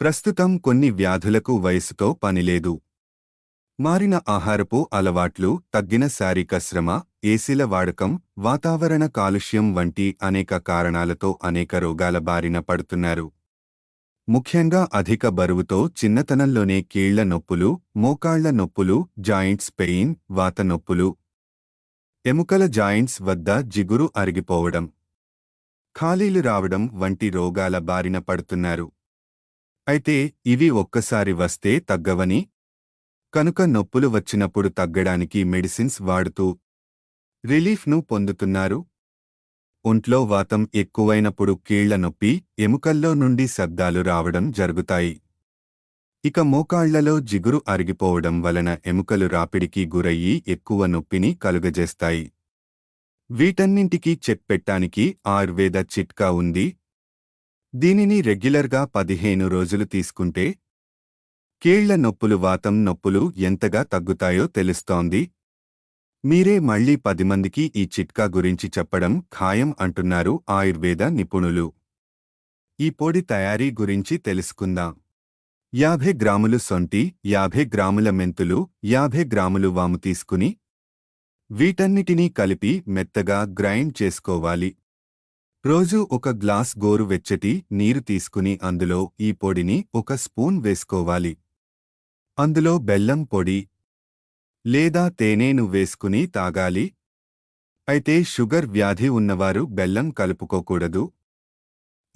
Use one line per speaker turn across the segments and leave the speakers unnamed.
ప్రస్తుతం కొన్ని వ్యాధులకు వయసుతో పనిలేదు మారిన ఆహారపు అలవాట్లు తగ్గిన శారీరక శ్రమ ఏసీల వాడకం వాతావరణ కాలుష్యం వంటి అనేక కారణాలతో అనేక రోగాల బారిన పడుతున్నారు. ముఖ్యంగా అధిక బరువుతో చిన్నతనంలోనే కీళ్ళ నొప్పులు మోకాళ్ళ నొప్పులు జాయింట్స్ పెయిన్ వాత నొప్పులు. ఎముకల జాయింట్స్ వద్ద జిగురు అరిగిపోవడం. ఖాళీలు రావడం వంటి రోగాల బారిన పడుతున్నారు. అయితే ఇవి ఒక్కసారి వస్తే తగ్గవని? కనుక నొప్పులు వచ్చినప్పుడు తగ్గడానికి మెడిసిన్స్ వాడుతూ రిలీఫ్ను పొందుతున్నారు. ఒంట్లో వాతం ఎక్కువైనప్పుడు కీళ్ళ నొప్పి ఎముకల్లో నుండి శబ్దాలు రావడం జరుగుతాయి. ఇక మోకాళ్ళలో జిగురు అరిగిపోవడం వలన ఎముకలు రాపిడికి గురయ్యి ఎక్కువ నొప్పిని కలుగజేస్తాయి. వీటన్నింటికీ చెక్ పెట్టానికి ఆయుర్వేద చిట్కా ఉంది. దీనిని రెగ్యులర్గా పదిహేను రోజులు తీసుకుంటే కీళ్ళ నొప్పులు వాతం నొప్పులు ఎంతగా తగ్గుతాయో తెలుస్తోంది. మీరే మళ్ళీ పది మందికి ఈ చిట్కా గురించి చెప్పడం ఖాయం అంటున్నారు ఆయుర్వేద నిపుణులు. ఈ పొడి తయారీ గురించి తెలుసుకుందాం. యాభై గ్రాములు సొంటి యాభై గ్రాముల మెంతులు యాభై గ్రాములు వాము తీసుకుని వీటన్నిటినీ కలిపి మెత్తగా గ్రైండ్ చేసుకోవాలి. రోజూ ఒక గ్లాస్ గోరు వెచ్చటి నీరు తీసుకుని అందులో ఈ పొడిని ఒక స్పూన్ వేసుకోవాలి. అందులో బెల్లం పొడి లేదా తేనెను వేసుకుని తాగాలి. అయితే షుగర్ వ్యాధి ఉన్నవారు బెల్లం కలుపుకోకూడదు.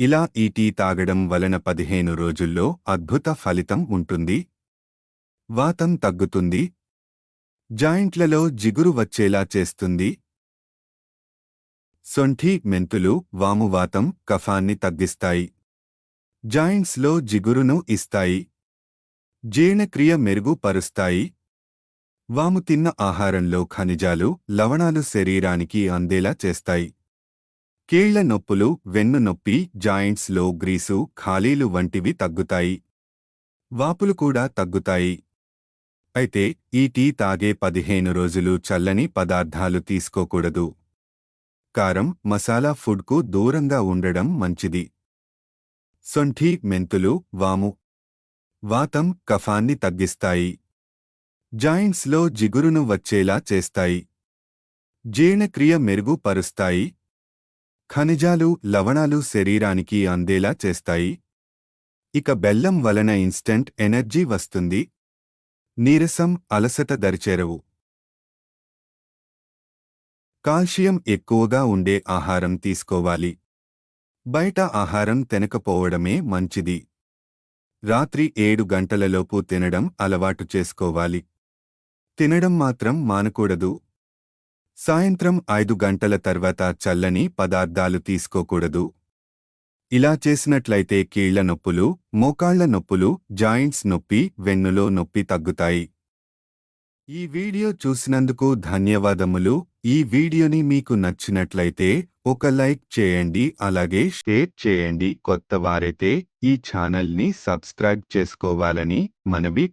ఇలా ఈ టీ తాగడం వలన పదిహేను రోజుల్లో అద్భుత ఫలితం ఉంటుంది. వాతం తగ్గుతుంది. జాయింట్లలో జిగురు వచ్చేలా చేస్తుంది. సొంఠి మెంతులు వామువాతం కఫాన్ని తగ్గిస్తాయి. జాయింట్స్లో జిగురును ఇస్తాయి. జీర్ణక్రియ మెరుగుపరుస్తాయి వాము తిన్న ఆహారంలో ఖనిజాలు లవణాలు శరీరానికి అందేలా చేస్తాయి. కీళ్ళ నొప్పులు వెన్ను నొప్పి జాయింట్స్లో గ్రీసు ఖాళీలు వంటివి తగ్గుతాయి. వాపులు కూడా తగ్గుతాయి. అయితే ఈ టీ తాగే పదిహేను రోజులు చల్లని పదార్థాలు తీసుకోకూడదు. కారం మసాలా ఫుడ్కు దూరంగా ఉండడం మంచిది. సొంఠి మెంతులు వాము. వాతం కఫాన్ని తగ్గిస్తాయి. జాయింట్స్లో జిగురును వచ్చేలా చేస్తాయి. జీర్ణక్రియ మెరుగుపరుస్తాయి. ఖనిజాలు లవణాలు శరీరానికి అందేలా చేస్తాయి. ఇక బెల్లం వలన ఇన్స్టంట్ ఎనర్జీ వస్తుంది. నీరసం అలసట దరిచేరవు. కాల్షియం ఎక్కువగా ఉండే ఆహారం తీసుకోవాలి. బయట ఆహారం తినకపోవడమే మంచిది. రాత్రి ఏడు గంటలలోపు తినడం అలవాటు చేసుకోవాలి. తినడం మాత్రం మానకూడదు. సాయంత్రం ఐదు గంటల తర్వాత చల్లని పదార్థాలు తీసుకోకూడదు. ఇలా చేసినట్లయితే కీళ్ళ నొప్పులు మోకాళ్ళ నొప్పులు జాయింట్స్ నొప్పి వెన్నులో నొప్పి తగ్గుతాయి. ఈ వీడియో చూసినందుకు ధన్యవాదములు. ఈ వీడియోని మీకు నచ్చినట్లయితే ఒక లైక్ చేయండి అలాగే షేర్ చేయండి. కొత్త వారైతే ఈ ఛానల్ని సబ్స్క్రైబ్ చేసుకోవాలని మనవి